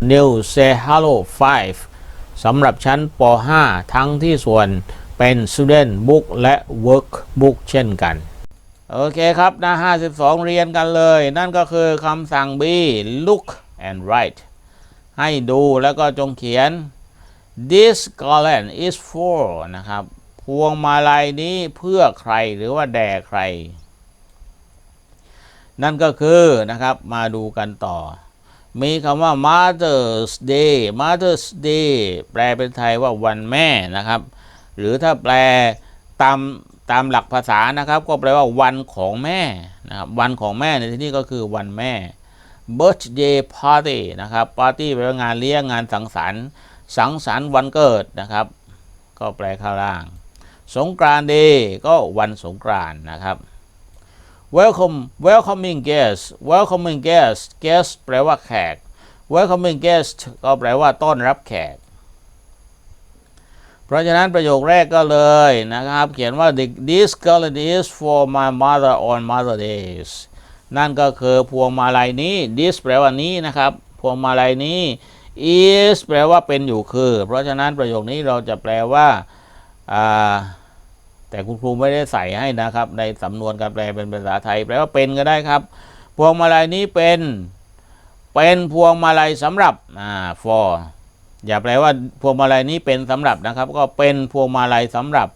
New Say Hello 5 สำหรับชั้นป .5 ทั้งที่ส่วนเป็น Student Book และ Workbook เช่นกัน โอเคครับ หน้า 52 เรียนกันเลย นั่นก็คือคำสั่ง B look and write ให้ดูแล้วก็จงเขียน This garland is for นะครับ พวงมาลัยนี้เพื่อใครหรือว่าแด่ใคร นั่นก็คือนะครับมาดูกันต่อ มีคำว่า Mother's Day Mother's Day แปลเป็นไทยว่าวันแม่นะครับ หรือถ้าแปลตามตามหลักภาษานะครับ ก็แปลว่าวันของแม่นะครับวันของแม่ในที่นี้ก็คือวันแม่ birthday party นะครับ party แปลว่างานเลี้ยงงานสังสรรค์ สังสรรค์วันเกิดนะครับ ก็แปลข้างล่าง สงกรานต์ day ก็วันสงกรานต์นะครับ welcome welcoming guest welcoming guest guest แปลว่าแขก welcoming guest ก็แปลว่าต้อนรับแขก เพราะฉะนั้นประโยคแรกก็เลยนะครับ เขียนว่า this garland is for my mother on mother days นั่นก็คือพวงมาลัยนี้ this แปลว่านี้นะครับ พวงมาลัยนี้ is แปลว่าเป็นอยู่คือ เพราะฉะนั้นประโยคนี้เราจะแปลว่าอ่า แต่คุณครูไม่ได้ใส่ให้นะครับ ในสำนวนการแปลเป็นภาษาไทย แปลว่าเป็นก็ได้ครับ พวงมาลัยนี้เป็น เป็นพวงมาลัยสำหรับอ่า for อย่าแปลว่าพวงมาลัยนี้เป็นสำหรับนะครับ ก็เป็นพวงมาลัยสำหรับ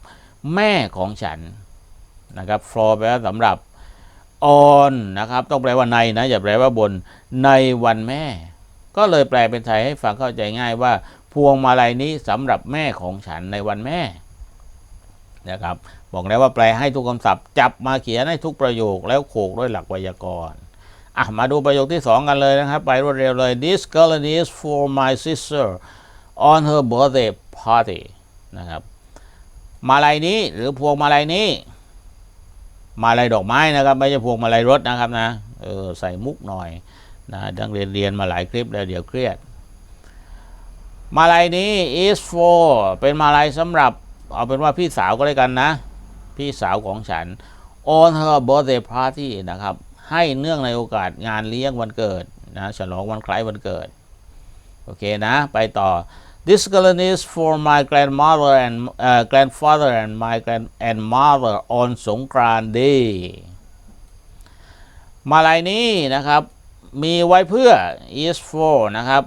แม่ของฉันนะครับ for แปลว่าสำหรับ on นะครับ ต้องแปลว่าในนะ อย่าแปลว่าบนในวันแม่ ก็เลยแปลเป็นไทยให้ฟังเข้าใจง่ายว่า พวงมาลัยนี้สำหรับแม่ของฉันในวันแม่ นะครับบอกแล้วว่าแปลให้ทุกคำศัพท์ จับมาเขียนให้ทุกประโยคแล้วโขกด้วยหลักไวยากรณ์อะมาดูประโยคที่ 2 กันเลยนะครับ ไปรวดเร็วเลย This garland is for my sister on her birthday party นะครับมาลัยนี้หรือพวงมาลัยนี้ มาลัยดอกไม้นะครับ ไม่ใช่พวงมาลัยรถนะครับนะเออใส่มุกหน่อยนะดังเรียนเรียนมาหลายคลิปแล้วเดี๋ยวเครียด มาลัยนี้ is for เป็นมาลัยสำหรับ เอาเป็นว่าพี่สาวก็แล้วกันนะ พี่สาวของฉัน on her birthday party นะครับ ให้เนื่องในโอกาสงานเลี้ยงวันเกิดนะฉลองวันคล้ายวันเกิด โอเคนะ ไปต่อ This garland is for my grandmother and uh, grandfather and my grand and mother on สงกรานต์ day มาลัยนี้นะครับ มีไว้เพื่อ is for นะครับ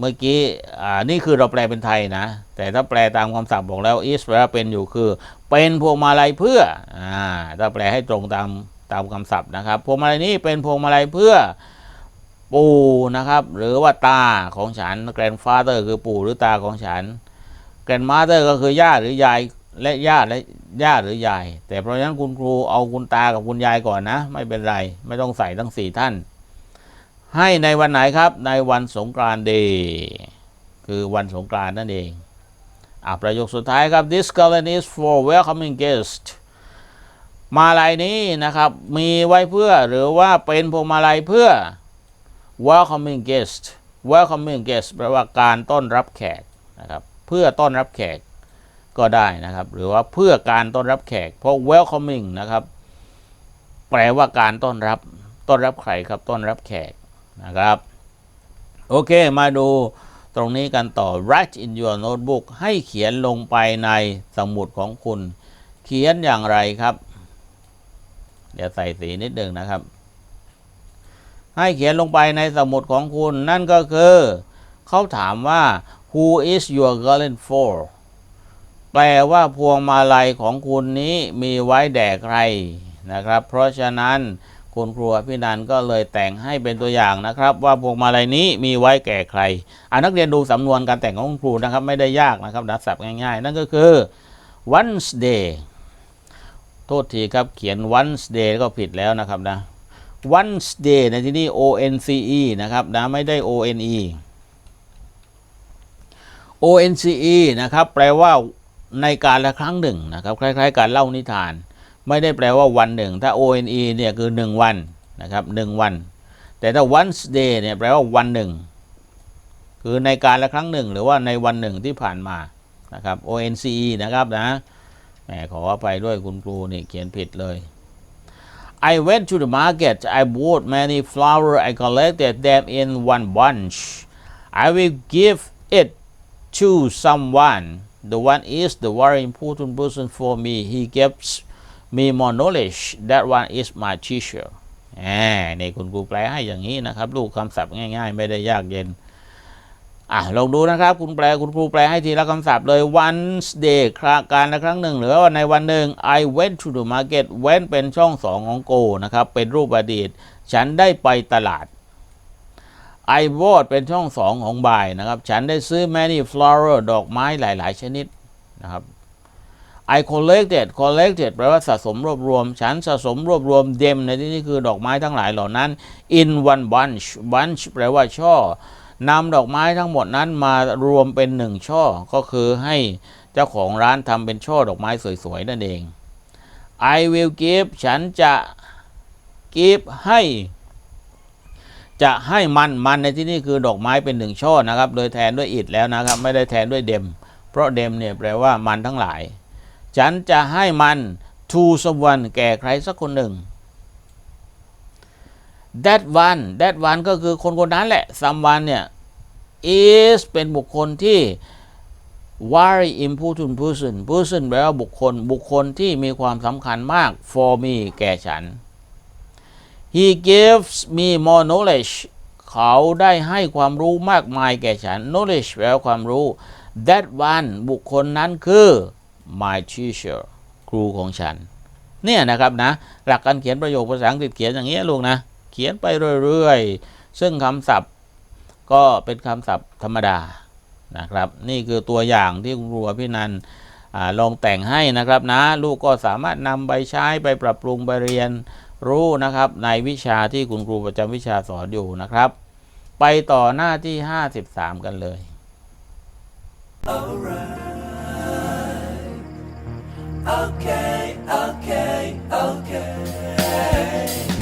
เมื่อกี้อ่านี่คือเราแปลเป็นไทยนะ แต่ถ้าแปลตามคำศัพท์บอกแล้ว is แปลว่าเป็นอยู่คือ เป็นพวงมาลัยเพื่ออ่าถ้าแปลให้ตรงตามตามคำศัพท์นะครับพวงมาลัยนี้เป็นพวงมาลัยเพื่อปู่นะครับ หรือว่าตาของฉัน grandfather คือปู่หรือตาของฉัน grandmother ก็คือย่าหรือยายและย่าและย่าหรือยาย แต่เพราะฉะนั้นคุณครูเอาคุณตากับคุณยายก่อนนะ ไม่เป็นไร ไม่ต้องใส่ทั้งสี่ท่าน ให้ในวันไหนครับในวันสงกรานต์เดย์คือวันสงกรานต์นั่นเองอะประโยคสุดท้ายครับ this garland is for welcoming guest มาลัยนี้นะครับมีไว้เพื่อหรือว่าเป็นพวงมาลัยเพื่อ welcoming guest welcoming guest แปลว่าการต้อนรับแขกนะครับเพื่อต้อนรับแขกก็ได้นะครับ หรือว่าเพื่อการต้อนรับแขก เพราะ welcoming นะครับ แปลว่าการต้อนรับ ต้อนรับใครครับต้อนรับแขก นะครับ โอเคมาดูตรงนี้กันต่อ write in your notebook ให้เขียนลงไปในสมุดของคุณ เขียนอย่างไรครับ เดี๋ยวใส่สีนิดหนึ่งนะครับ ให้เขียนลงไปในสมุดของคุณ นั่นก็คือเขาถามว่า who is your garland for แปลว่าพวงมาลัยของคุณนี้มีไว้แด่ใครนะครับ เพราะฉะนั้น คุณครูพี่นันก็เลยแต่งให้เป็นตัวอย่างนะครับ ว่าพวงมาลัยนี้มีไว้แก่ใครอ่านักเรียนดูสำนวนการแต่งของคุณครูนะครับไม่ได้ยากนะครับนัดศัพท์ง่ายๆ นั่นก็คือ once day โทษทีครับเขียน once day ก็ผิดแล้วนะครับนะ once day ในที่นี้ o n c e นะครับนะไม่ได้ o n e o n c e นะครับแปลว่าในการละครั้งหนึ่งนะครับคล้ายๆ การเล่านิทาน ไม่ได้แปลว่าวันหนึ่ง ถ้า o n e เนี่ยคือหนึ่งวันนะครับหนึ่งวัน แต่ถ้า once day เนี่ยแปลว่าวันหนึ่ง คือในการละครั้งหนึ่ง หรือว่าในวันหนึ่งที่ผ่านมานะครับ o n c e นะครับนะแหมขออภัยด้วยคุณครูนี่เขียนผิดเลย I went to the market I bought many flowers I collected them in one bunch I will give it to someone the one is the very important person for me he gives me more knowledge that one is my teacher แหมนี่คุณครูแปลให้อย่างนี้นะครับ ลูกคำศัพท์ง่าย ๆ ไม่ได้ยากเย็นอะลองดูนะครับ คุณแปลคุณครูแปลให้ทีละคำศัพท์เลย once day คราการละครั้งหนึ่ง หรือว่าในวันหนึ่ง I went to the market went เป็นช่องสองของ go นะครับ เป็นรูปอดีต ฉันได้ไปตลาด I bought เป็นช่องสองของ buy นะครับ ฉันได้ซื้อ many flower ดอกไม้หลาย ๆ ชนิดนะครับ I collected collected แปลว่าสะสมรวบรวม ฉันสะสมรวบรวม them ในที่นี้คือดอกไม้ทั้งหลายเหล่านั้น in one bunch bunch แปลว่าช่อนำดอกไม้ทั้งหมดนั้นมารวมเป็นหนึ่งช่อ ก็คือให้เจ้าของร้านทำเป็นช่อดอกไม้สวยๆนั่นเอง I will give ฉันจะ give ให้ จะให้มันมันในที่นี้คือดอกไม้เป็นหนึ่งช่อนะครับ โดยแทนด้วยอิดแล้วนะครับ ไม่ได้แทนด้วยเดม เพราะเดมเนี่ยแปลว่ามันทั้งหลาย ฉันจะให้มัน to someone แก่ใครสักคนหนึ่ง that one that one ก็คือคนคนนั้นแหละ someone เนี่ย is เป็นบุคคลที่ very important person person แปลว่าบุคคล บุคคลที่มีความสำคัญมาก for me แก่ฉัน he gives me more knowledge เขาได้ให้ความรู้มากมายแก่ฉัน knowledge แปลว่าความรู้ that one บุคคลนั้นคือ my teacher ครูของฉัน เนี่ยนะครับนะ หลักการเขียนประโยคภาษาอังกฤษเขียนอย่างนี้ยลูกนะ เขียนไปเรื่อยๆ ซึ่งคำศัพท์ก็เป็นคำศัพท์ธรรมดานะครับ นี่คือตัวอย่างที่คุณครูอภินันอลองแต่งให้นะครับนะ ลูกก็สามารถนำไปใช้ไปปรับปรุงไปเรียนรู้นะครับ ในวิชาที่คุณครูประจำวิชาสอนอยู่นะครับ ไปต่อหน้าที่ 53 กันเลย okay, okay, okay.